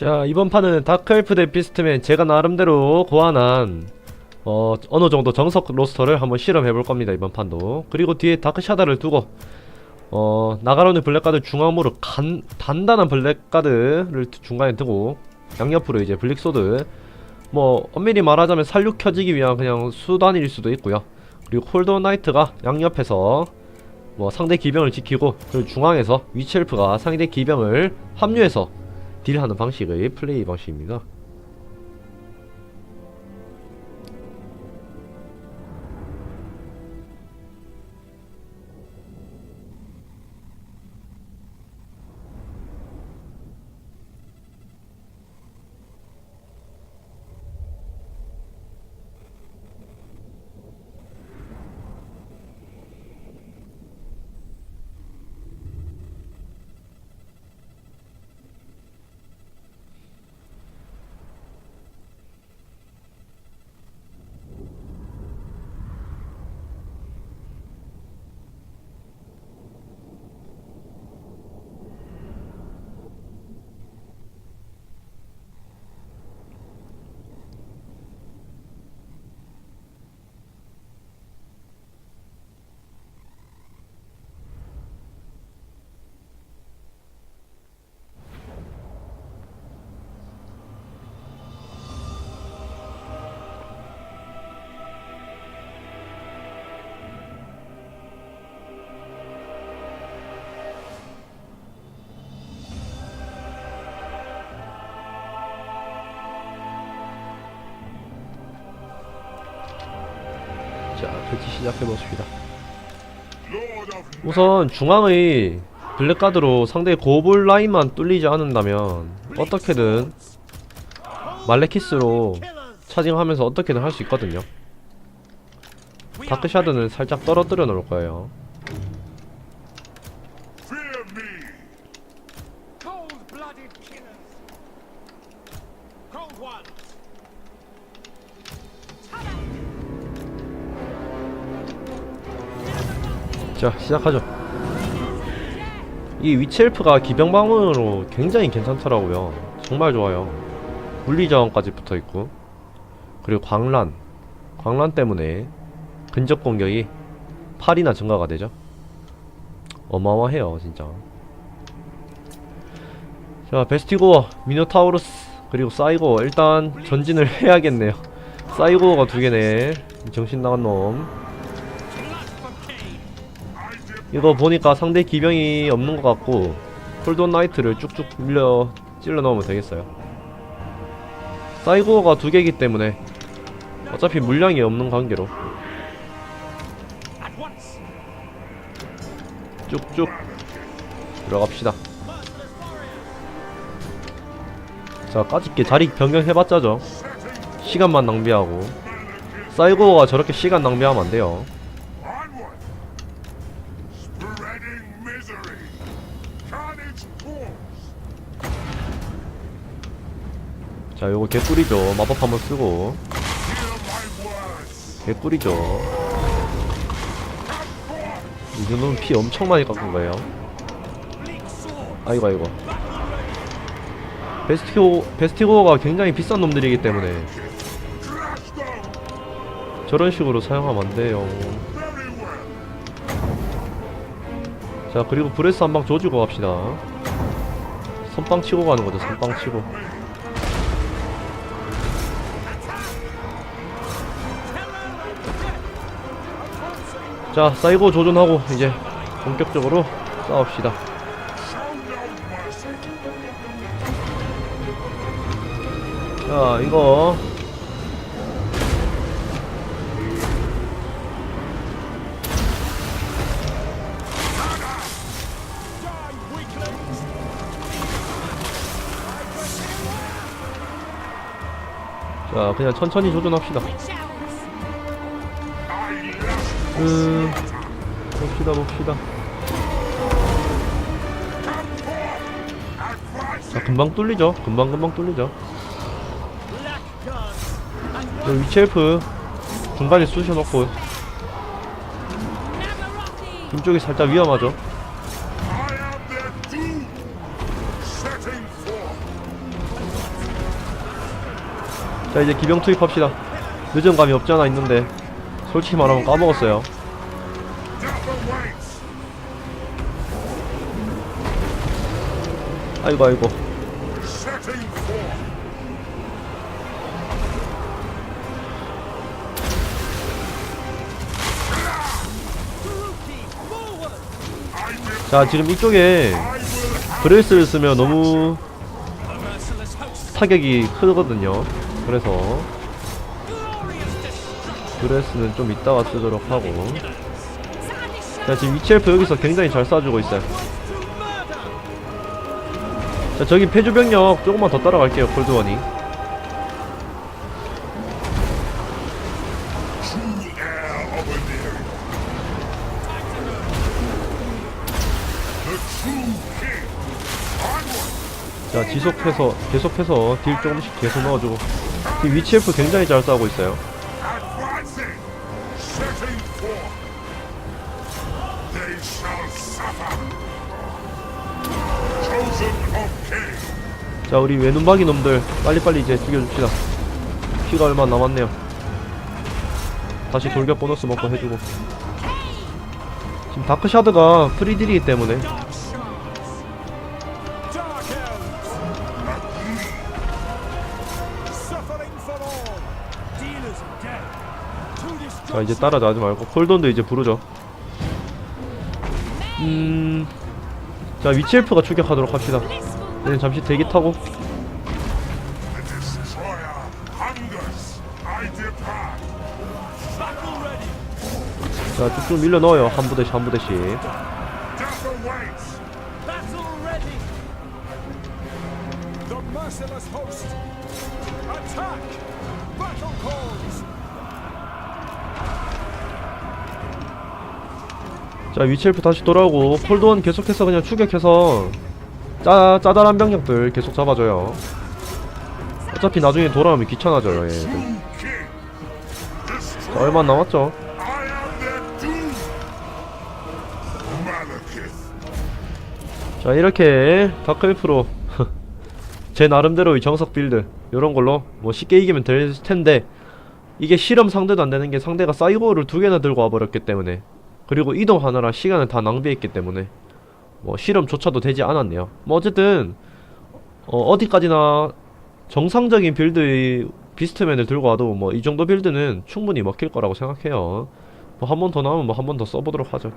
자 이번 판은 다크엘프 대 비스트맨 제가 나름대로 고안한 어 어느 정도 정석 로스터를 한번 실험해 볼 겁니다 이번 판도. 그리고 뒤에 다크샤다를 두고 어 나가로는 블랙가드 중앙으로 간, 단단한 블랙가드를 중간에 두고 양옆으로 이제 블릭소드. 뭐 엄밀히 말하자면 살육 켜지기 위한 그냥 수단일 수도 있고요. 그리고 홀더 나이트가 양옆에서 뭐 상대 기병을 지키고 그리고 중앙에서 위첼프가 상대 기병을 합류해서 딜하는 방식의 플레이 방식입니다. 배치 시작해 보십니다. 우선 중앙의 블랙가드로 상대 고볼 라인만 뚫리지 않는다면 어떻게든 말레키스로 차징하면서 어떻게든 할 수 있거든요. 다크샤드는 살짝 떨어뜨려 놓을 거예요. 자, 시작하죠. 이 위치엘프가 기병방문으로 굉장히 괜찮더라고요. 정말 좋아요. 물리저항까지 붙어 있고, 그리고 광란, 광란 때문에 근접 공격이 8이나 증가가 되죠. 어마어마해요, 진짜. 자, 베스티고어, 미노타우루스, 그리고 사이고 일단 전진을 해야겠네요. 사이고가 두 개네. 정신 나간 놈. 이거 보니까 상대 기병이 없는 것 같고 폴돈 나이트를 쭉쭉 밀려 찔러 넣으면 되겠어요. 사이고가 두 개이기 때문에 어차피 물량이 없는 관계로. 쭉쭉 들어갑시다. 자, 까짓게 자리 변경해봤자죠. 시간만 낭비하고 사이고가 저렇게 시간 낭비하면 안 돼요. 자, 요거 개꿀이죠. 마법 한번 쓰고! 개꿀이죠. 이 정도면 피 엄청 많이 깎은 거예요. 아이고 아이고. 베스티고 베스티고가 굉장히 비싼 놈들이기 때문에! 저런 식으로 사용하면 안 돼요. 자 그리고 브레스 한 방 조지고 갑시다. 선빵 치고 가는 거죠. 선빵 치고. 자 사이고 조준하고 이제 본격적으로 싸웁시다. 자 이거 자 그냥 천천히 조준합시다. 음 봅시다 봅시다. 자 금방 뚫리죠. 금방 금방 뚫리죠. 저 위치 엘프 중간에 쑤셔놓고 힘쪽이 살짝 위험하죠. 자 이제 기병 투입합시다 늦은 감이 없지 않아 있는데 솔직히 말하면 까먹었어요. 아이고 아이고 자 지금 이쪽에 브레스를 쓰면 너무. 타격이 크거든요 그래서. 브레스는 좀 이따가 쓰도록 하고 자 지금 위치엘프 여기서 굉장히 잘 쏴주고 있어요. 자 저기 폐주병력 조금만 더 따라갈게요 콜드원이. 자 지속해서 계속해서 딜 조금씩 계속 넣어주고 지금 위치엘프 굉장히 잘 쏴고 있어요. 자 우리 외눈박이 놈들 빨리빨리 이제 죽여줍시다. 피가 얼마 안 남았네요. 다시 돌격 보너스 먹고 해주고. 지금 다크샤드가 프리딜이기 때문에 자. 이제 따라가지 말고 콜돈도 이제 부르죠 음... 자 위치엘프가 추격하도록 합시다 네, 잠시 대기 타고. 자 쭉쭉 밀려 넣어요 한 부대씩 한 부대씩 merciless host! Attack! Battle calls! 자 위치엘프 다시 돌아오고 콜드원 계속해서 그냥 추격해서 짜, 짜잘한 병력들 계속 잡아줘요 어차피 나중에 돌아오면 귀찮아져요 얘들. 자. 얼마 안 남았죠. 자 이렇게 다크엘프로 제 나름대로의 정석 빌드 요런 걸로 뭐 쉽게 이기면 될 텐데 이게 실험 상대도 안 되는 게 상대가 사이버를 두 개나 들고 와버렸기 때문에. 그리고 이동하느라 시간을 다 낭비했기 때문에. 뭐 실험조차도 되지 않았네요. 뭐 어쨌든 어, 어디까지나 정상적인 빌드의 비스트맨을 들고 와도 뭐 이 정도 빌드는 충분히 먹힐 거라고 생각해요. 뭐 한 번 더 나오면 뭐 한 번 더 써보도록 하죠